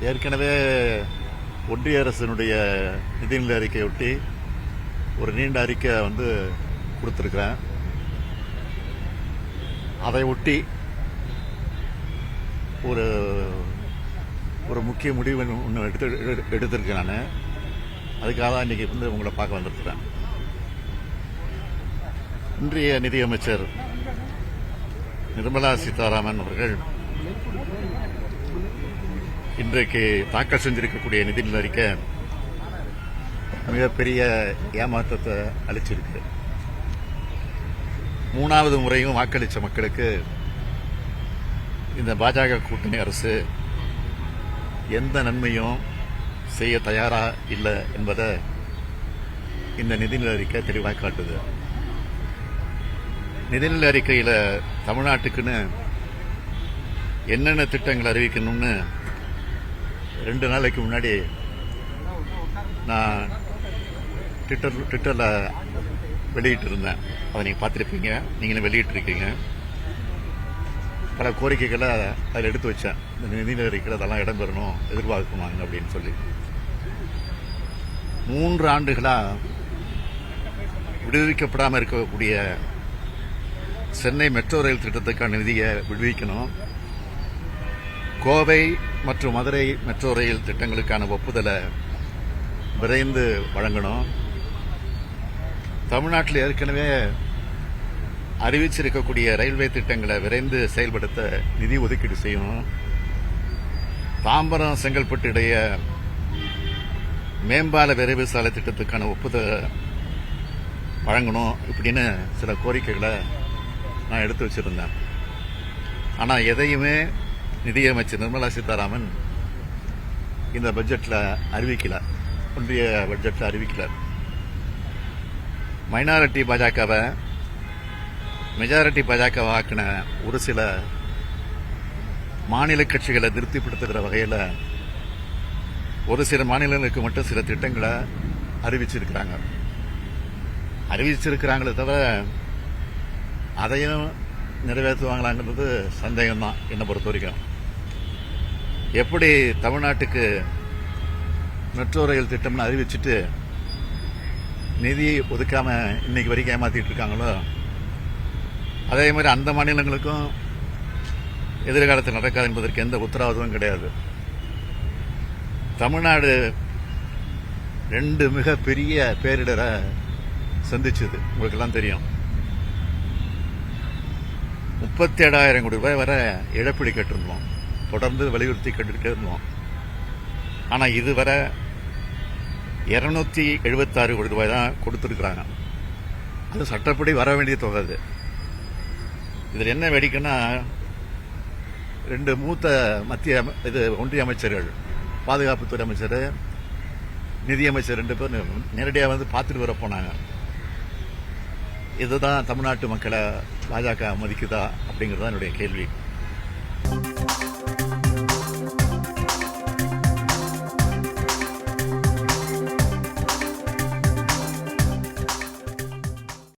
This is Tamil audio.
ஏற்கனவே ஒன்றிய அரசினுடைய நிதிநிலை அறிக்கையொட்டி ஒரு நீண்ட அறிக்கை வந்து கொடுத்துருக்குறேன். அதை ஒட்டி ஒரு ஒரு முக்கிய முடிவு ஒன்று எடுத்து எடுத்திருக்கேன் நான். அதுக்காக தான் இன்றைக்கி வந்து உங்களை பார்க்க வந்திருக்கிறேன். இன்றைய நிதியமைச்சர் நிர்மலா சீதாராமன் அவர்கள் இன்றைக்கு தாக்கல் செஞ்சிருக்கக்கூடிய நிதிநிலை அறிக்கை மிகப்பெரிய ஏமாற்றத்தை அளிச்சிருக்கு. மூணாவது முறையும் வாக்களித்த மக்களுக்கு இந்த பாஜக கூட்டணி அரசு எந்த நன்மையும் செய்ய தயாராக இல்லை என்பதை இந்த நிதிநிலை அறிக்கை தெளிவாக காட்டுது. நிதிநிலை அறிக்கையில் தமிழ்நாட்டுக்குன்னு என்னென்ன திட்டங்கள் அறிவிக்கணும்னு ரெண்டு நாளைக்கு முன்னாடி நான் ட்விட்டர் ட்விட்டரில் வெளியிட்டு இருந்தேன் அதை நீங்கள் பார்த்துருப்பீங்க. நீங்களும் வெளியிட்டிருக்கீங்க. பல கோரிக்கைகளை அதில் எடுத்து வச்சேன். இந்த நிதிநிலை அறிக்கையில் அதெல்லாம் இடம்பெறணும் எதிர்பார்க்குமாங்க அப்படின்னு சொல்லி. மூன்று ஆண்டுகளாக விடுவிக்கப்படாமல் இருக்கக்கூடிய சென்னை மெட்ரோ ரயில் திட்டத்துக்கான நிதியை விடுவிக்கணும். கோவை மற்றும் மதுரை மெட்ரோ ரயில் திட்டங்களுக்கான ஒப்புதலை விரைந்து வழங்கணும். தமிழ்நாட்டில் ஏற்கனவே அறிவிச்சிருக்கக்கூடிய ரயில்வே திட்டங்களை விரைந்து செயல்படுத்த நிதி ஒதுக்கீடு செய்யணும். தாம்பரம் செங்கல்பட்டு இடையே மேம்பால விரைவு சாலை திட்டத்துக்கான ஒப்புதல் வழங்கணும் இப்படின்னு சில கோரிக்கைகளை நான் எடுத்து வச்சிருந்தேன். ஆனால் எதையுமே நிதியமைச்சர் நிர்மலா சீதாராமன் இந்த பட்ஜெட்டில் அறிவிக்கல. ஒன்றிய பட்ஜெட்டில் அறிவிக்கல. மைனாரிட்டி பாஜகவை மெஜாரிட்டி பாஜக ஆக்கின ஒரு சில மாநில கட்சிகளை திருப்திப்படுத்துகிற வகையில் ஒரு சில மாநிலங்களுக்கு மட்டும் சில திட்டங்களை அறிவிச்சிருக்கிறாங்க. அறிவிச்சிருக்கிறாங்களே தவிர அதையும் நிறைவேற்றுவாங்களாங்கிறது சந்தேகம்தான் என்னை பொறுத்த வரைக்கும். எப்படி தமிழ்நாட்டுக்கு மெட்ரோ ரயில் திட்டம்னு அறிவிச்சுட்டு நிதி ஒதுக்காமல் இன்னைக்கு வரைக்கும் ஏமாத்திட்டு இருக்காங்களோ? அதே மாதிரி அந்த மாநிலங்களுக்கும் எதிர்காலத்தில் நடக்காது என்பதற்கு எந்த உத்தரவாதமும் கிடையாது. தமிழ்நாடு ரெண்டு மிக பெரிய பேரிடரை சந்திச்சது. உங்களுக்கெல்லாம் தெரியும். முப்பத்தி ஏழாயிரம் கோடி ரூபாய் வரை இழப்பீடு கேட்டிருந்தோம். தொடர்ந்து வலியுறுத்தி கேட்டுக்கிட்டே இருந்தோம் ஆனால் இதுவரை இரநூத்தி எழுபத்தாறு கோடி ரூபாய் தான் கொடுத்துருக்குறாங்க. அது சட்டப்படி வர வேண்டிய தொகை அது. இதில் என்ன வேடிக்கைன்னா ரெண்டு மூத்த மத்திய இது ஒன்றிய அமைச்சர்கள் பாதுகாப்புத்துறை அமைச்சர் நிதியமைச்சர் ரெண்டு பேர் நேரடியாக வந்து பார்த்துட்டு வர போனாங்க. இதுதான் தமிழ்நாட்டு மக்களை பாஜக மதிக்குதா அப்படிங்கிறது தான் என்னுடைய கேள்வி.